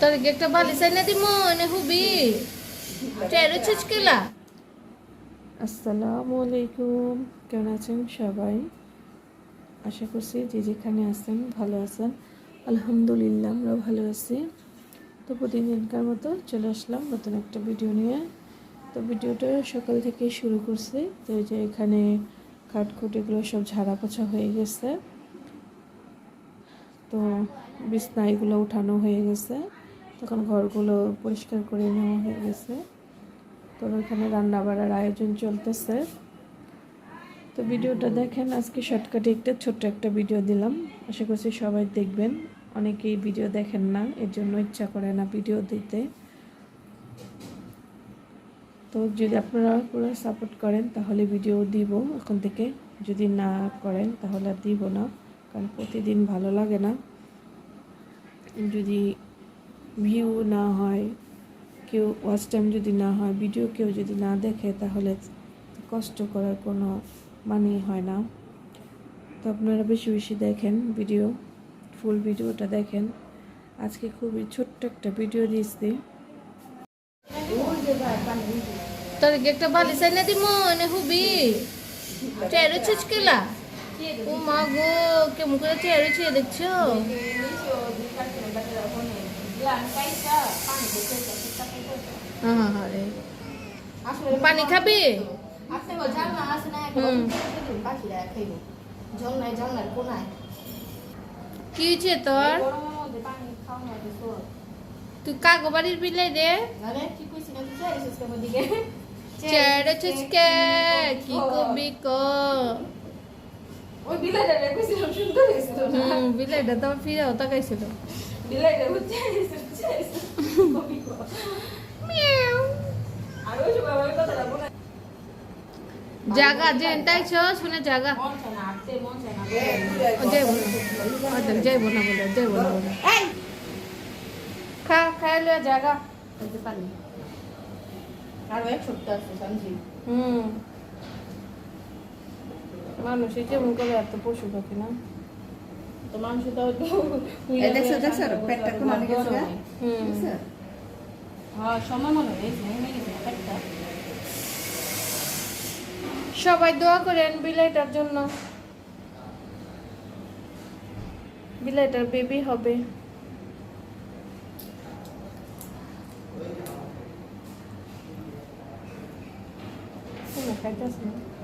তোর একটা বালি চাই না দিমো, এনে হুবি। আসসালামু আলাইকুম, কেমন আছেন সবাই? আশা করছি যে যেখানে আছেন ভালো আছেন। আলহামদুলিল্লাহ আমরা ভালো আছি। তো প্রতিদিনকার মতো চলে আসলাম নতুন একটা ভিডিও নিয়ে। তো ভিডিওটা সকাল থেকে শুরু করছি। তো যে এখানে কাঠকুট এগুলো সব ঝাড়া পোছা হয়ে গেছে। তো বিছনা এগুলো উঠানো হয়ে গেছে। তখন ঘরগুলো পরিষ্কার করে নেওয়া হয়ে গেছে। তো ওখানে রান্না বাড়ার আয়োজন চলতেছে। তো ভিডিওটা দেখেন, আজকে শর্টকাটে একটা ছোট্ট একটা ভিডিও দিলাম। আশা করছি সবাই দেখবেন। অনেকেই ভিডিও দেখেন না, এর জন্য ইচ্ছা করে না ভিডিও দিতে। তো যদি আপনারা পুরো সাপোর্ট করেন, তাহলে ভিডিও দিব। এখন থেকে যদি না করেন, তাহলে দিব না। কারণ প্রতিদিন ভালো লাগে না। যদি ভিউ না হয়, কেউ ওয়াচ টাইম যদি না হয় ভিডিও কেউ যদি না দেখে, তাহলে কষ্ট করার কোনো মানে হয় না। তো আপনারা বেশি বেশি দেখেন ভিডিও ফুল ভিডিওটা দেখেন। আজকে খুবই ছোট্ট একটা ভিডিও দিয়েছি। তোর একটা বালি চাই না দিমো, এনে হুবি। টেরো ছুচকেলা। ও মা গো টেরো ছুঁয়ে দেখছ? পানি খাবি? কি হয়েছে তোর? তুই কাগো বাড়ির বিলাই রে চেড়ে কি কবি ক? ওই বিলাইটা রেখেছিলাম সুন্দর হয়েছিল না? হুম বিলাইটা তো ফিরেও তাকাইছিল বিলাইটা হচ্ছে আর ওই কথাটা যে তাইছ শুনে জাগা। মন চায় না আটতে মন চায় না ও যাইব না। ও দেখ যাইব না বলে না বলে। খা পারি আর এক সপ্তাহ আছে সমঝি হুম। মানুষের যেমন করে এত পশু পাখি না? তো মানুষ তো দেখছ, দেখছ? পেটটা গেছে? হ্যাঁ সময় মনে হয়ে পেটটা। সবাই দোয়া করেন বিলাইটার জন্য। বিলাইটার বেবি হবে। শোনো, খাইতেছে? না।